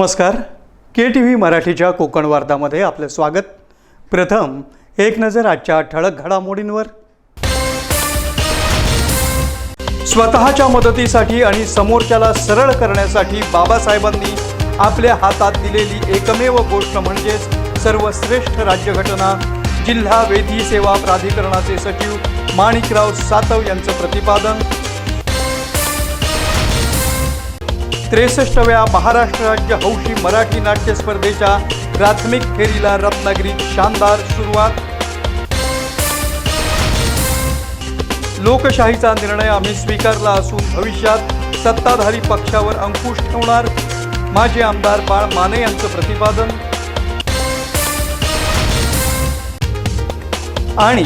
नमस्कार. के T V मराठीच्या कोकण वार्तामध्ये आपलं स्वागत. प्रथम एक नजर आजच्या ठळक घडामोडींवर. स्वतःच्या मदतीसाठी आणि समोरच्याला सरळ करण्यासाठी बाबासाहेबांनी आपल्या हातात दिलेली एकमेव गोष्ट म्हणजेच सर्वश्रेष्ठ राज्यघटना जिल्हा वेधी सेवा प्राधिकरणाचे सचिव माणिकराव सातव यांचं प्रतिपादन. त्रेसष्टव्या महाराष्ट्र राज्य हौशी मराठी नाट्य स्पर्धेच्या प्राथमिक फेरीला रत्नागिरीत शानदार सुरुवात. लोकशाहीचा निर्णय आम्ही स्वीकारला असून भविष्यात सत्ताधारी पक्षावर अंकुश ठेवणार. माजी आमदार बाळ माने यांचं प्रतिपादन. आणि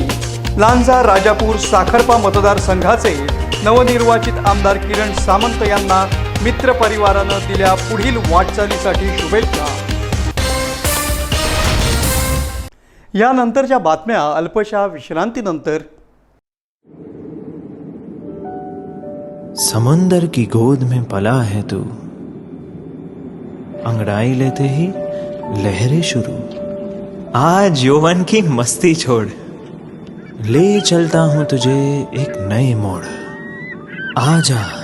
लांजा राजापूर साखरपा मतदारसंघाचे नवनिर्वाचित आमदार किरण सामंत यांना मित्रपरिवारानं दिल्या पुढील वाटचालीसाठी शुभेच्छा. यानंतरच्या बातम्या अल्पशा विश्रांतीनंतर. समंदर की गोद में पला है तू. अंगड़ाई लेते ही लहरें शुरू. आज यौवन की मस्ती छोड़. ले चलता हूं तुझे एक नए मोड़. आजा.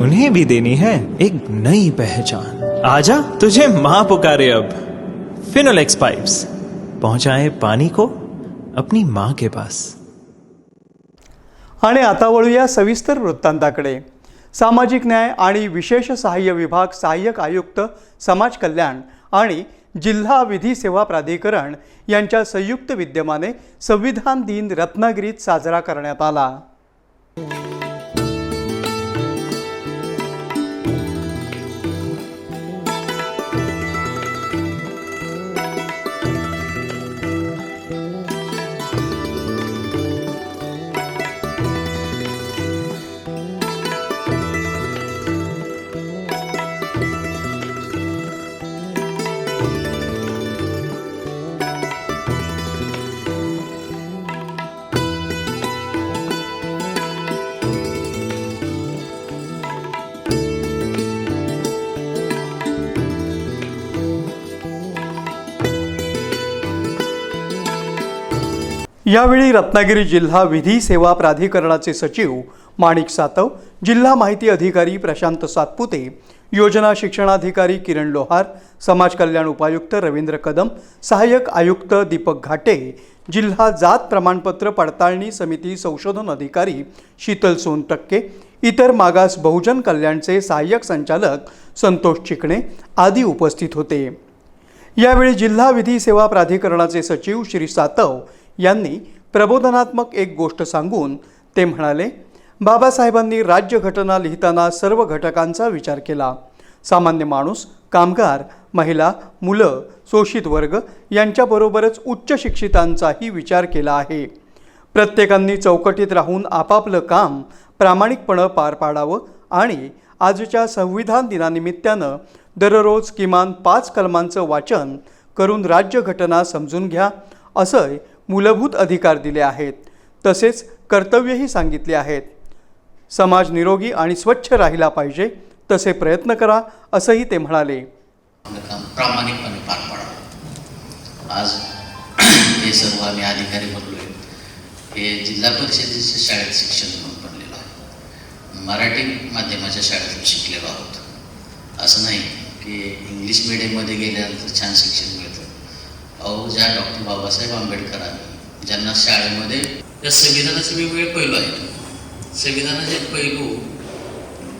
उन्हें भी देनी है एक नई पहचान। आजा तुझे मां पुकारे अब। फिनोलेक्स पाइप्स पहुंचाए पानी को अपनी मां के पास। आणि आता वळूया सविस्तर वृत्तांताकडे. सामाजिक न्याय आणि विशेष सहाय्य विभाग सहाय्यक आयुक्त समाज कल्याण आणि जिल्हा विधी सेवा प्राधिकरण यांच्या संयुक्त विद्यमाने संविधान दिन रत्नागिरीत साजरा करण्यात आला. यावेळी रत्नागिरी जिल्हा विधी सेवा प्राधिकरणाचे सचिव माणिक सातव जिल्हा माहिती अधिकारी प्रशांत सातपुते योजना शिक्षणाधिकारी किरण लोहार समाज कल्याण उपायुक्त रवींद्र कदम सहाय्यक आयुक्त दीपक घाटे जिल्हा जात प्रमाणपत्र पडताळणी समिती संशोधन अधिकारी शीतल सोनटक्के इतर मागास बहुजन कल्याणचे सहाय्यक संचालक संतोष चिकणे आदी उपस्थित होते. यावेळी जिल्हा विधी सेवा प्राधिकरणाचे सचिव श्री सातव यांनी प्रबोधनात्मक एक गोष्ट सांगून ते म्हणाले बाबासाहेबांनी राज्यघटना लिहिताना सर्व घटकांचा विचार केला. सामान्य माणूस कामगार महिला मुलं शोषित वर्ग यांच्याबरोबरच उच्च शिक्षितांचाही विचार केला आहे. प्रत्येकांनी चौकटीत राहून आपापलं काम प्रामाणिकपणं पार पाडावं आणि आजच्या संविधान दिनानिमित्तानं दररोज किमान पाच कलमांचं वाचन करून राज्यघटना समजून घ्या असं मूलभूत अधिकार दिले आहेत. तसेच कर्तव्यही सांगितले आहेत. समाज निरोगी आणि स्वच्छ राहिला पाहिजे तसे प्रयत्न करा असंही ते म्हणाले. प्रामाणिकपणे पार पाडावं आज हे सर्व आम्ही अधिकारी बनलो हे जिल्हा परिषदेच्या शाळेत शिक्षण म्हणून बनलेलो आहे. मराठी माध्यमाच्या शाळेतून शिकलेलो आहोत. असं नाही की इंग्लिश मिडियममध्ये गेल्यानंतर छान शिक्षण मिळेल. अहो ज्या डॉक्टर बाबासाहेब आंबेडकरांनी ज्यांना शाळेमध्ये या संविधानाचे वेगवेगळे पैलू आहेत. संविधानाचे पैलू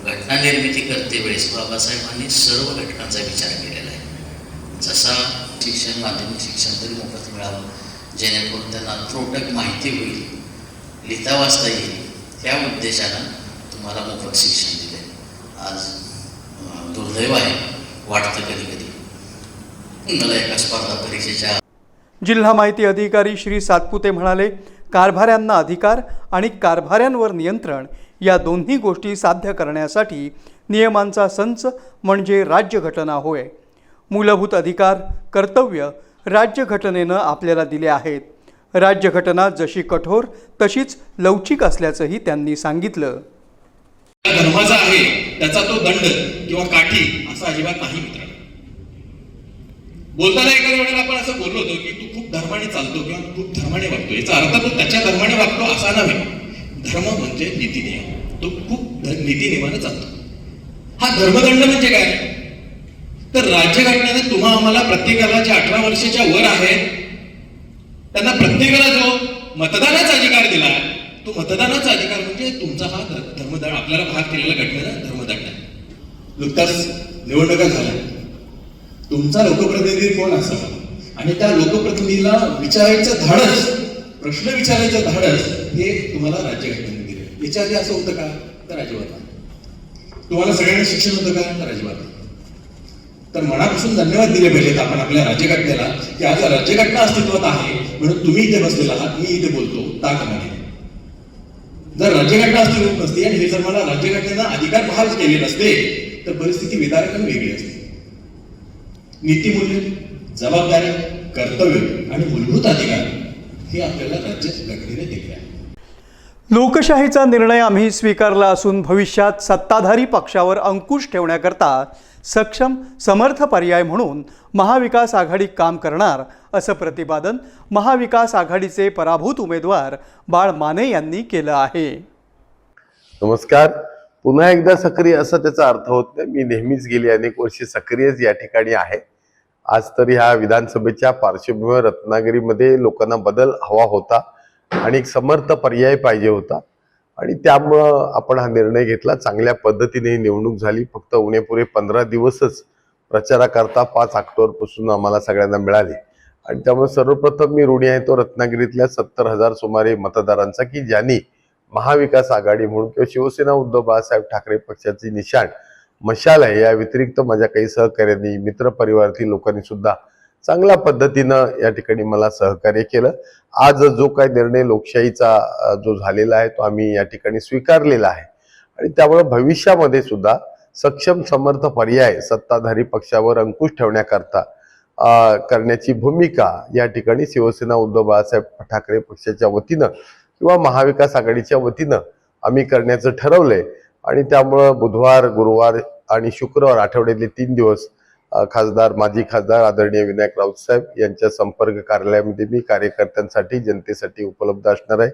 घटना निर्मिती करते वेळेस बाबासाहेबांनी सर्व घटकांचा विचार केलेला आहे. जसा शिक्षण माध्यमिक शिक्षण तरी मोफत मिळावं जेणेकरून त्यांना त्रोटक माहिती होईल लिहिता वाचता येईल त्या उद्देशानं तुम्हाला मोफत शिक्षण दिले आज दुर्दैव आहे वाटतं कधी कधी मला एका स्पर्धा परीक्षेच्या जिल्हा माहिती अधिकारी श्री सातपुते म्हणाले कारभाऱ्यांना अधिकार आणि कारभाऱ्यांवर नियंत्रण या दोन्ही गोष्टी साध्य करण्यासाठी नियमांचा संच म्हणजे राज्यघटना होय. मूलभूत अधिकार कर्तव्य राज्यघटनेनं आपल्याला दिले आहेत. राज्यघटना जशी कठोर तशीच लवचिक असल्याचंही त्यांनी सांगितलं. धर्माचा आहे त्याचा तो दंड किंवा काठी असा अजिबात नाही मित्र बोलताना एखाद्या वेळेला आपण असं बोललो होतो की तू खूप धर्माने चालतो किंवा खूप धर्माने वागतो. याचा अर्थ तो त्याच्या धर्माने वागतो असा नव्हे. धर्म म्हणजे नीतिनियम तो खूप ध- चालतो. हा धर्मदंड म्हणजे काय? तर राज्यघटनेने तुम्हा आम्हाला प्रत्येकाला जे अठरा वर्षाच्या वर आहेत त्यांना प्रत्येकाला जो मतदानाचा अधिकार दिला तो मतदानाचा अधिकार म्हणजे तुमचा हा ध- धर्मदंड. आपल्याला भाग केलेला घटनेचा धर्मदंड आहे. नुकताच निवडणुका झाल्या. तुमचा लोकप्रतिनिधी कोण असावा आणि त्या लोकप्रतिनिधीला विचारायचं धाडस प्रश्न विचारायचं धाडस हे तुम्हाला राज्यघटनेने दिले. याच्या आधी असं होतं का? तर अजिबात तुम्हाला सगळ्यांना शिक्षण होतं का? तर अजिबात तर मनापासून धन्यवाद दिले पाहिजेत आपण आपल्या राज्यघटनेला की आज राज्यघटना अस्तित्वात आहे म्हणून तुम्ही इथे बसलेला आहात मी इथे बोलतो ताकमाने जर राज्यघटना अस्तित्वात नसते आणि हे जर मला राज्यघटनेनं अधिकार बहाल केले नसते तर परिस्थिती विदारक वेगळी असते. नीतिमूल्य जबाबदारी कर्तव्य आणि मूलभूत अधिकार हे आपल्याला राज्य घटनेने दिले आहे. लोकशाहीचा निर्णय आम्ही स्वीकारला असून भविष्यात सत्ताधारी पक्षावर अंकुश ठेवण्याकरता सक्षम समर्थ पर्याय म्हणून महाविकास आघाडी काम करणार असं प्रतिपादन महाविकास आघाडीचे पराभूत उमेदवार बाळ माने यांनी केलं आहे. नमस्कार. पुन्हा एकदा सक्रिय असा त्याचा अर्थ होत नाही. मी नेहमीच गेली अनेक वर्षे सक्रियच या ठिकाणी आहे. आज तर ह्या विधानसभेच्या पार्श्वभूमीवर रत्नागिरीमध्ये लोकांना बदल हवा होता आणि एक समर्थ पर्याय पाहिजे होता. आणि त्यामुळं आपण हा निर्णय घेतला. चांगल्या पद्धतीने ही निवडणूक झाली. फक्त उणेपुरे पंधरा दिवसच प्रचाराकरता पाच ऑक्टोबरपासून आम्हाला सगळ्यांना मिळाले. आणि त्यामुळे सर्वप्रथम मी ऋणी आहे. तो रत्नागिरीतल्या सत्तर हजार सुमारे मतदारांचा की ज्यांनी महाविकास आघाडी म्हणून किंवा शिवसेना उद्धव बाळासाहेब ठाकरे पक्षाची निशाण मशाल आहे. या व्यतिरिक्त माझ्या काही सहकार्यांनी मित्रपरिवारातील लोकांनी सुद्धा चांगल्या पद्धतीनं या ठिकाणी मला सहकार्य केलं. आज जो काही निर्णय लोकशाहीचा जो झालेला आहे तो आम्ही या ठिकाणी स्वीकारलेला आहे. आणि त्यामुळे भविष्यामध्ये सुद्धा सक्षम समर्थ पर्याय सत्ताधारी पक्षावर अंकुश ठेवण्याकरता करण्याची भूमिका या ठिकाणी शिवसेना उद्धव बाळासाहेब ठाकरे पक्षाच्या वतीनं किंवा महाविकास आघाडीच्या वतीनं आम्ही करण्याचं ठरवलंय. आणि त्यामुळं बुधवार गुरुवार आणि शुक्रवार आठवड्यातले तीन दिवस खासदार माजी खासदार आदरणीय विनायक राऊत साहेब यांच्या संपर्क कार्यालयामध्ये मी कार्यकर्त्यांसाठी जनतेसाठी उपलब्ध असणार आहे.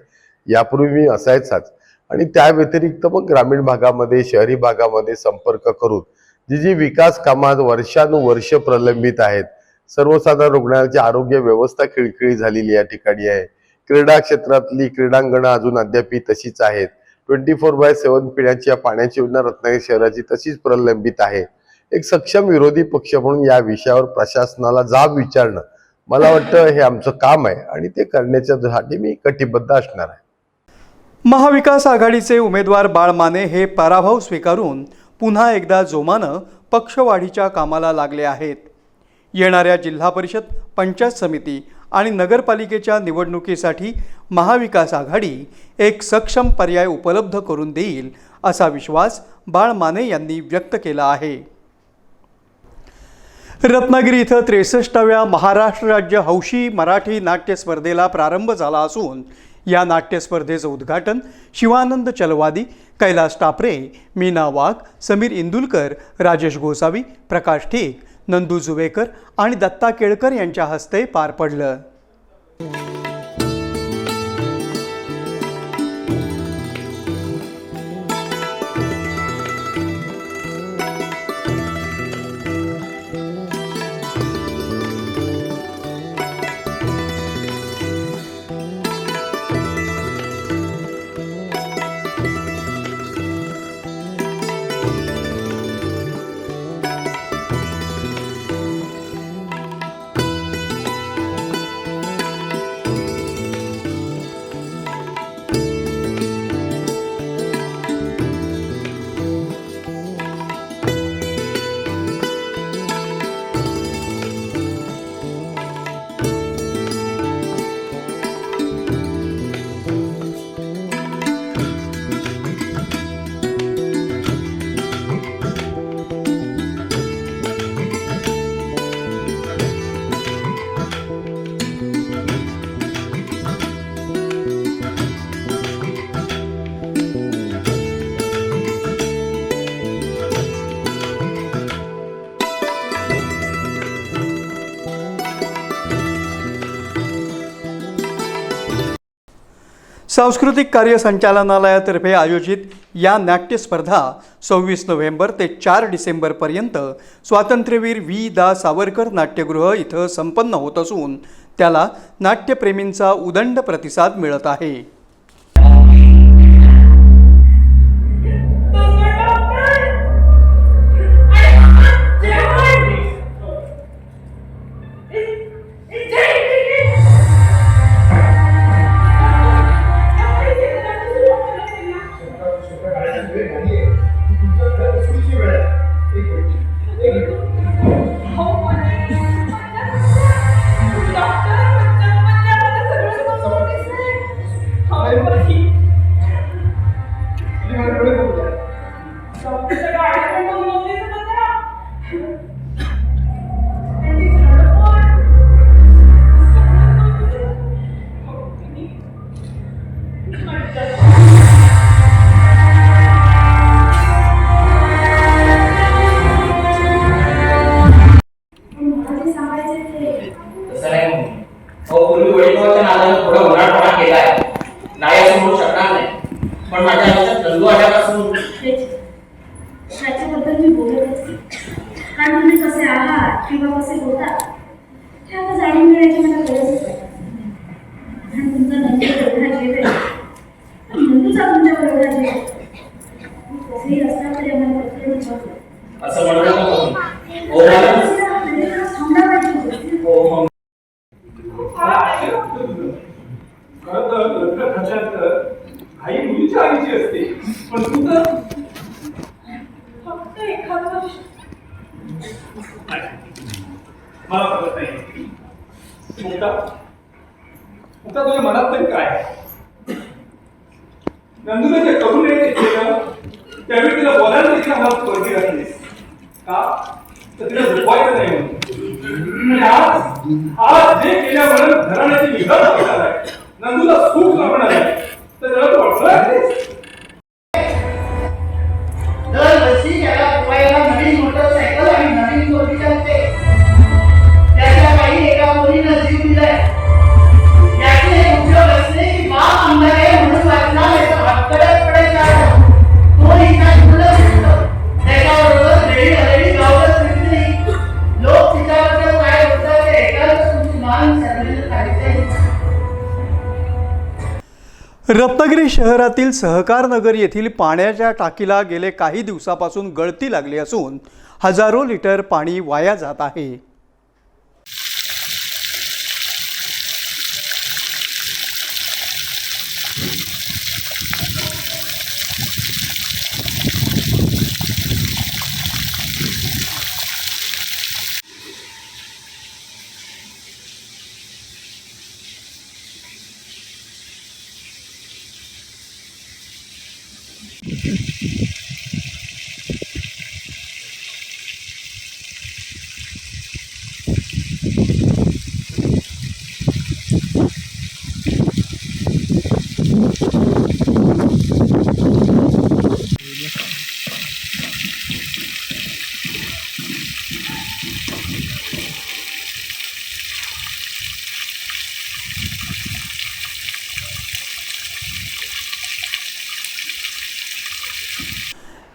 यापूर्वी मी असायचाच आणि त्या व्यतिरिक्त मग ग्रामीण भागामध्ये शहरी भागामध्ये संपर्क करून जी जी विकास कामात वर्षानुवर्ष प्रलंबित आहेत सर्वसाधारण रुग्णालयाची आरोग्य व्यवस्था खिळखिळी झालेली या ठिकाणी आहे. क्रीडा क्षेत्रातली क्रीडांगणं अजून अद्याप तशीच आहेत. ट्वेंटी फोर बाय सेव्हन पिण्याची या पाण्याची योजना रत्नागिरी शहराची तशीच प्रलंबित आहे. एक सक्षम विरोधी पक्ष म्हणून या विषयावर प्रशासनाला जाब विचारणं मला वाटतं हे आमचं काम आहे आणि ते करण्याच्यासाठी मी कटिबद्ध असणार आहे. महाविकास आघाडीचे उमेदवार बाळ माने हे पराभव स्वीकारून पुन्हा एकदा जोमानं पक्षवाढीच्या कामाला लागले आहेत. येणाऱ्या जिल्हा परिषद पंचायत समिती आणि नगरपालिकेच्या निवडणुकीसाठी महाविकास आघाडी एक सक्षम पर्याय उपलब्ध करून देईल असा विश्वास बाळ माने यांनी व्यक्त केला आहे. रत्नागिरी इथं त्रेसष्टाव्या महाराष्ट्र राज्य हौशी मराठी नाट्य स्पर्धेला प्रारंभ झाला असून या नाट्य स्पर्धेचं उद्घाटन शिवानंद चलवादी कैलास टापरे मीना वाघ समीर इंदुलकर राजेश गोसावी प्रकाश ठेक नंदू जुवेकर आणि दत्ता केळकर यांच्या हस्ते पार पडलं. सांस्कृतिक कार्य संचालनालयातर्फे आयोजित या नाट्य स्पर्धा सव्वीस नोव्हेंबर ते चार डिसेंबरपर्यंत स्वातंत्र्यवीर व्ही. दा. सावरकर नाट्यगृह इथं संपन्न होत असून त्याला नाट्यप्रेमींचा उदंड प्रतिसाद मिळत आहे. असं म्हणू रत्नागिरी शहरातील सहकारनगर येथील पाण्याच्या टाकीला गेले काही दिवसापासून गळती लागली असून हजारो लिटर पाणी वाया जात आहे.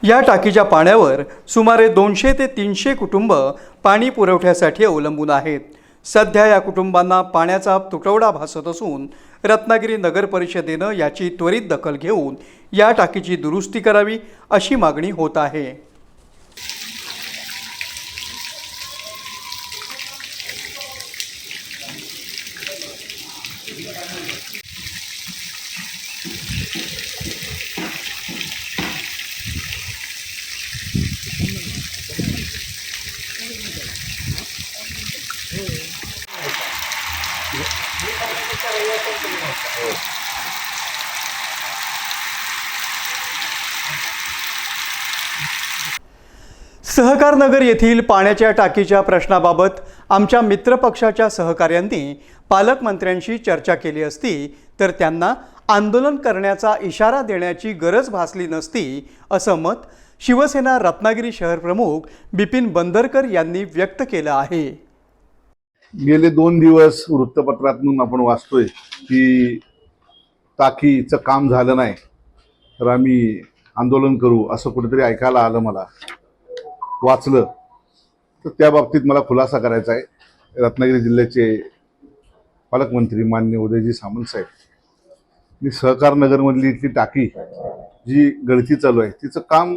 या टाकीच्या पाण्यावर सुमारे दोनशे ते तीनशे कुटुंब पाणी पुरवठ्यासाठी अवलंबून आहेत. सध्या या कुटुंबांना पाण्याचा तुटवडा भासत असून रत्नागिरी नगर परिषदेनं याची त्वरित दखल घेऊन या टाकीची दुरुस्ती करावी अशी मागणी होत आहे. सहकार नगर येथील पाण्याच्या टाकीच्या प्रश्नाबाबत आमच्या मित्रपक्षाच्या सहकाऱ्यांनी पालकमंत्र्यांशी चर्चा केली असती तर त्यांना आंदोलन करण्याचा इशारा देण्याची गरज भासली नसती असं मत शिवसेना रत्नागिरी शहर प्रमुख बिपिन बंदरकर यांनी व्यक्त केलं आहे. गेले दोन दिवस वृत्तपत्रातून आपण वाचतोय की टाकीचं काम झालं नाही तर आम्ही आंदोलन करू असं कुठेतरी ऐकायला आलं मला. वाचलं तर त्या बाबतीत मला खुलासा करायचा आहे. रत्नागिरी जिल्ह्याचे पालकमंत्री मान्य उदयजी सामंत साहेब मी सहकार नगरमधली इथली टाकी जी गळती चालू आहे तिचं काम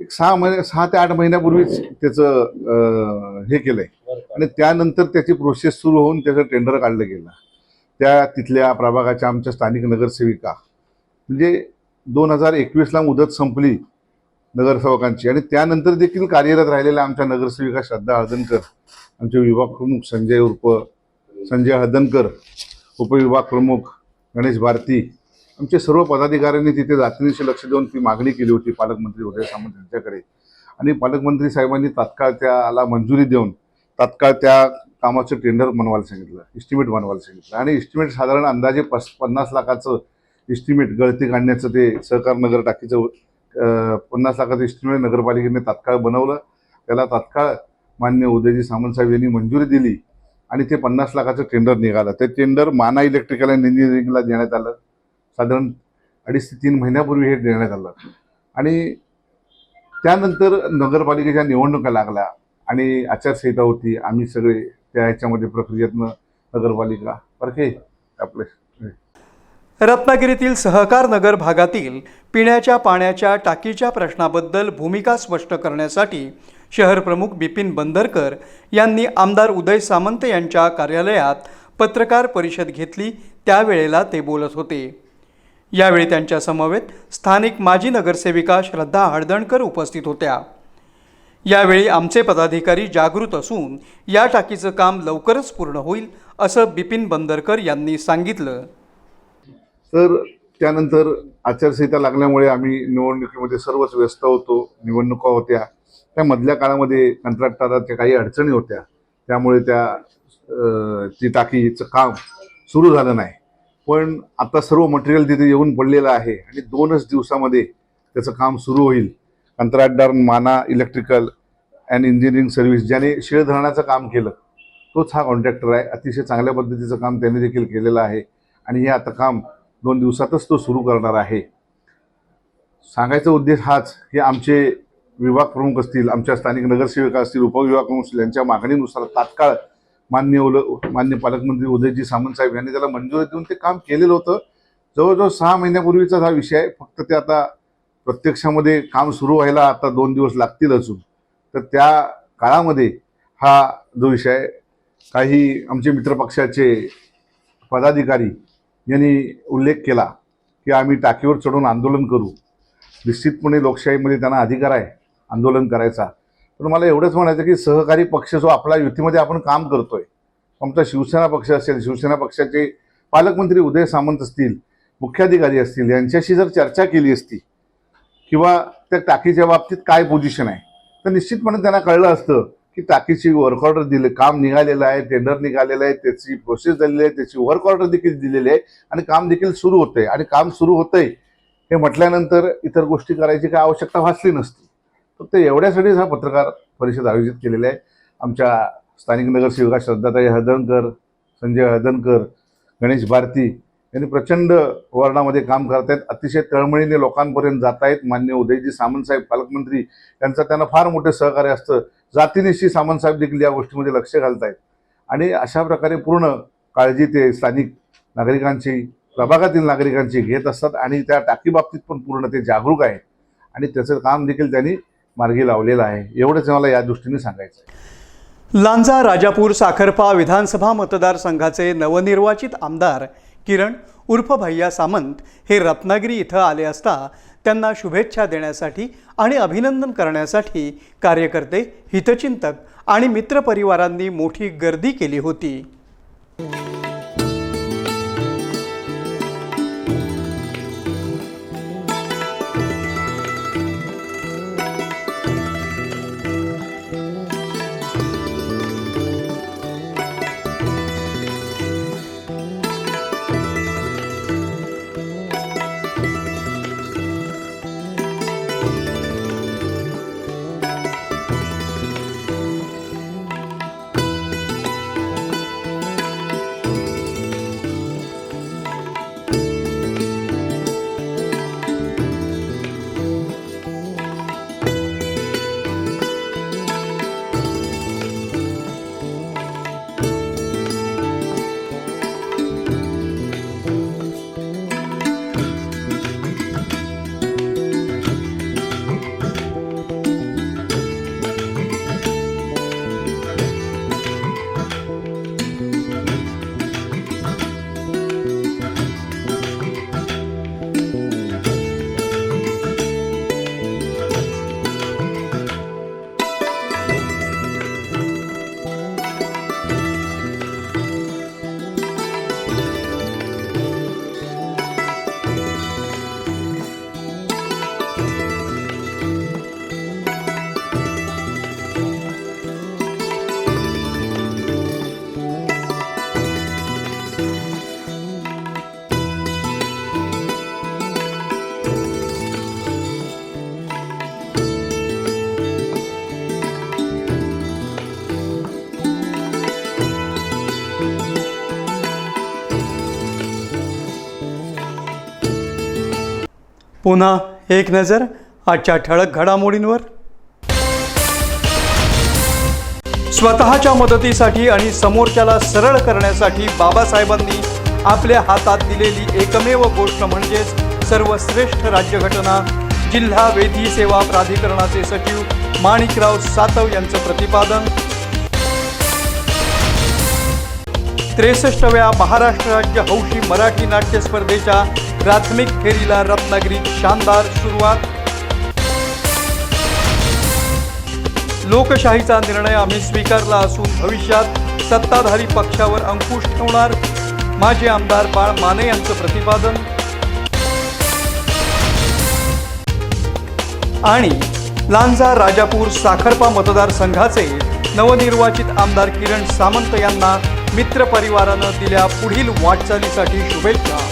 एक सहा महिने सहा ते आठ महिन्यापूर्वीच त्याचं हे केलं आहे आणि त्यानंतर त्याची प्रोसेस सुरू होऊन त्याचं टेंडर काढलं गेलं. त्या तिथल्या प्रभागाच्या आमच्या स्थानिक नगरसेविका म्हणजे दोन हजार एकवीसला मुदत संपली नगरसेवकांची. आणि त्यानंतर देखील कार्यरत राहिलेल्या आमच्या नगरसेविका श्रद्धा हळदणकर आमचे विभाग प्रमुख संजय उर्फ संजय हळदणकर उपविभाग प्रमुख गणेश भारती आमचे सर्व पदाधिकाऱ्यांनी तिथे जातीनिशी लक्ष देऊन ती मागणी केली होती पालकमंत्री उदय सामंत यांच्याकडे. आणि पालकमंत्री साहेबांनी तात्काळ त्याला मंजुरी देऊन तात्काळ त्या कामाचं टेंडर बनवायला सांगितलं इस्टिमेट बनवायला सांगितलं. आणि इस्टिमेट साधारण अंदाजे पस पन्नास लाखाचं इस्टिमेट गळती काढण्याचं ते सहकार नगर टाकीचं पन्नास लाखाचं इस्टिमेट नगरपालिकेने तात्काळ बनवलं. त्याला तात्काळ मान्य उदयजी सामंत साहेब यांनी मंजुरी दिली आणि ते पन्नास लाखाचं टेंडर निघालं. ते टेंडर माना इलेक्ट्रिकल अँड इंजिनिअरिंगला देण्यात आलं. साधारण अडीच ते तीन महिन्यापूर्वी हे देण्यात आलं. आणि त्यानंतर नगरपालिकेच्या निवडणुका लागल्या आणि आचारसंहिता होती. आम्ही सगळे त्या ह्याच्यामध्ये प्रक्रियेतनं नगरपालिका परके आपले रत्नागिरीतील सहकार नगर भागातील पिण्याच्या पाण्याच्या टाकीच्या प्रश्नाबद्दल भूमिका स्पष्ट करण्यासाठी शहर प्रमुख बिपिन बंदरकर यांनी आमदार उदय सामंत यांच्या कार्यालयात पत्रकार परिषद घेतली. त्यावेळेला ते बोलत होते. यावेळी त्यांच्या समवेत स्थानिक माजी नगरसेविका श्रद्धा हळदणकर उपस्थित होत्या. यावेळी आमचे पदाधिकारी जागृत असून या टाकीचं काम लवकरच पूर्ण होईल असं बिपिन बंदरकर यांनी सांगितलं. तर त्यानंतर आचारसंहिता लागल्यामुळे आम्ही निवडणुकीमध्ये सर्वच व्यस्त होतो निवडणुका होत्या. त्या मधल्या काळामध्ये कंत्राटदाराच्या काही अडचणी होत्या. त्यामुळे त्या ती टाकीचं काम सुरू झालं नाही. पण आता सर्व मटेरियल तिथे येऊन पडलेलं आहे आणि दोनच दिवसामध्ये त्याचं काम सुरू होईल. कंत्राटदार माना इलेक्ट्रिकल अँड इंजिनिअरिंग सर्व्हिस ज्याने शिळ धरणाचं काम केलं तोच हा कॉन्ट्रॅक्टर आहे. अतिशय चांगल्या पद्धतीचं काम त्याने देखील केलेलं आहे. आणि हे आता काम दोन दिवसातच तो सुरू करणार आहे. सांगायचा उद्देश हाच की आमचे विभाग प्रमुख असतील आमच्या स्थानिक नगरसेविका असतील उपविभाग प्रमुख असतील यांच्या मागणीनुसार तात्काळ मान्य उल मान्य पालकमंत्री उदयजी सामंत साहेब यांनी त्याला मंजुरी देऊन ते काम केलेलं होतं. जवळजवळ सहा महिन्यापूर्वीचाच हा विषय आहे फक्त ते आता प्रत्यक्षामध्ये काम सुरू व्हायला आता दोन दिवस लागतील अजून. तर त्या काळामध्ये हा जो विषय काही आमचे मित्रपक्षाचे पदाधिकारी यांनी उल्लेख केला की आम्ही टाकीवर चढून आंदोलन करू. निश्चितपणे लोकशाहीमध्ये त्यांना अधिकार आहे आंदोलन करायचा. पण मला एवढंच म्हणायचं की सहकारी पक्ष जो आपला युतीमध्ये आपण काम करतोय आमचा शिवसेना पक्ष असेल शिवसेना पक्षाचे पालकमंत्री उदय सामंत असतील मुख्याधिकारी असतील यांच्याशी जर चर्चा केली असती किंवा त्या टाकीच्या बाबतीत काय पोझिशन आहे तर निश्चितपणे त्यांना कळलं असतं की टाकीची वर्क ऑर्डर दिले काम निघालेलं आहे टेंडर निघालेलं आहे त्याची प्रोसेस झालेली आहे त्याची वर्क ऑर्डर देखील दिलेली आहे आणि काम देखील सुरू होतंय. आणि काम सुरू होतंय हे म्हटल्यानंतर इतर गोष्टी करायची काय आवश्यकता भासली नसती. फक्त एवढ्यासाठीच हा पत्रकार परिषद आयोजित केलेली आहे. आमच्या स्थानिक नगरसेविका श्रद्धाताई हळदणकर संजय हळदणकर गणेश भारती यांनी प्रचंड वर्णामध्ये काम करतायत. अतिशय तळमळीने लोकांपर्यंत जात आहेत मान्य उदयजी सामंतसाहेब पालकमंत्री यांचं त्यांना फार मोठे सहकार्य असतं. जातीनिशी सामंतसाहेब देखील या गोष्टीमध्ये लक्ष घालतायत. आणि अशा प्रकारे पूर्ण काळजी ते स्थानिक नागरिकांची प्रभागातील नागरिकांची घेत असतात आणि त्या टाकीबाबतीत पण पूर्ण ते जागरूक आहेत. आणि त्याचं काम देखील त्यांनी मार्गी लावलेलं आहे. एवढंच मला या दृष्टीने सांगायचं आहे. लांजा राजापूर साखरपा विधानसभा मतदारसंघाचे नवनिर्वाचित आमदार किरण उर्फ भैया सामंत हे रत्नागिरी इथं आले असता त्यांना शुभेच्छा देण्यासाठी आणि अभिनंदन करण्यासाठी कार्यकर्ते हितचिंतक आणि मित्रपरिवारांनी मोठी गर्दी केली होती. पुन्हा एक नजर आजच्या ठळक घडामोडींवर. स्वतःच्या मदतीसाठी आणि समोरच्याला सरळ करण्यासाठी बाबासाहेबांनी आपल्या हातात दिलेली एकमेव गोष्ट म्हणजेच सर्वश्रेष्ठ राज्यघटना जिल्हा वेधी सेवा प्राधिकरणाचे सचिव माणिकराव सातव यांचं प्रतिपादन. त्रेसष्टव्या महाराष्ट्र राज्य हौशी मराठी नाट्य स्पर्धेच्या प्राथमिक फेरीला रत्नागिरीत शानदार सुरुवात. लोकशाहीचा निर्णय आम्ही स्वीकारला असून भविष्यात सत्ताधारी पक्षावर अंकुश ठेवणार. माजी आमदार बाळ माने यांचं प्रतिपादन. आणि लांजा राजापूर साखरपा मतदारसंघाचे नवनिर्वाचित आमदार किरण सामंत यांना मित्र परिवारानं दिल्या पुढील वाटचालीसाठी शुभेच्छा.